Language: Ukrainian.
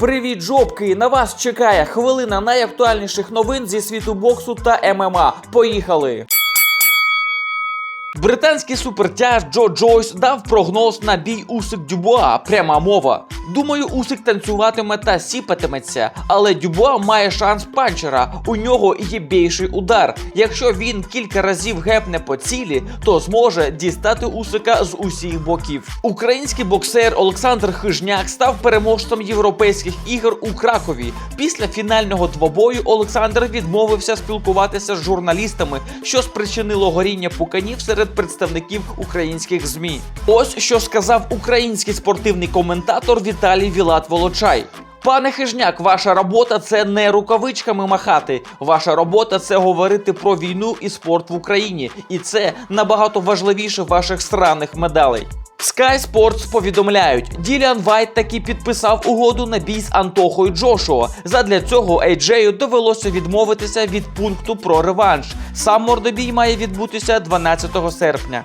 Привіт, жопки! На вас чекає хвилина найактуальніших новин зі світу боксу та ММА. Поїхали! Британський супертяж Джо Джойс дав прогноз на бій Усик Дюбуа. Пряма мова. Думаю, Усик танцюватиме та сіпатиметься, але Дюбуа має шанс панчера. У нього є більший удар. Якщо він кілька разів гепне по цілі, то зможе дістати Усика з усіх боків. Український боксер Олександр Хижняк став переможцем європейських ігор у Кракові. Після фінального двобою Олександр відмовився спілкуватися з журналістами, що спричинило горіння пуканів серед представників українських змі. Ось що сказав український спортивний коментатор Віталій Вілат Волочай. Пане Хижняк, ваша робота це не рукавичками махати. Ваша робота це говорити про війну і спорт в Україні. І це набагато важливіше ваших сраних медалей. Sky Sports повідомляють, Діліан Вайт таки підписав угоду на бій з Антохою Джошуа. Задля цього Ейджею довелося відмовитися від пункту про реванш. Сам мордобій має відбутися 12 серпня.